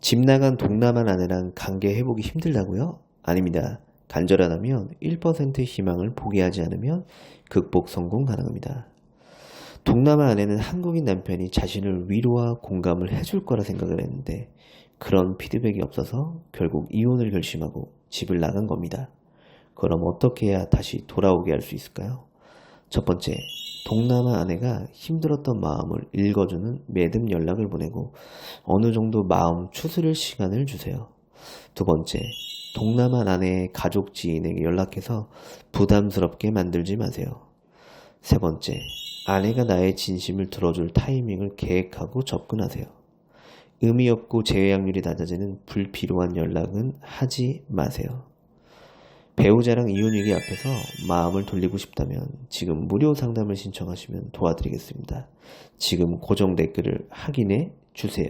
집 나간 동남아 아내랑 관계 회복이 힘들다고요? 아닙니다. 간절하다면 1%의 희망을 포기하지 않으면 극복 성공 가능합니다. 동남아 아내는 한국인 남편이 자신을 위로와 공감을 해줄 거라 생각을 했는데 그런 피드백이 없어서 결국 이혼을 결심하고 집을 나간 겁니다. 그럼 어떻게 해야 다시 돌아오게 할 수 있을까요? 첫 번째, 동남아 아내가 힘들었던 마음을 읽어주는 매듭 연락을 보내고 어느 정도 마음 추스릴 시간을 주세요. 두 번째, 동남아 아내의 가족 지인에게 연락해서 부담스럽게 만들지 마세요. 세 번째, 아내가 나의 진심을 들어줄 타이밍을 계획하고 접근하세요. 의미 없고 재회확률이 낮아지는 불필요한 연락은 하지 마세요. 배우자랑 이혼 위기 앞에서 마음을 돌리고 싶다면 지금 무료 상담을 신청하시면 도와드리겠습니다. 지금 고정 댓글을 확인해 주세요.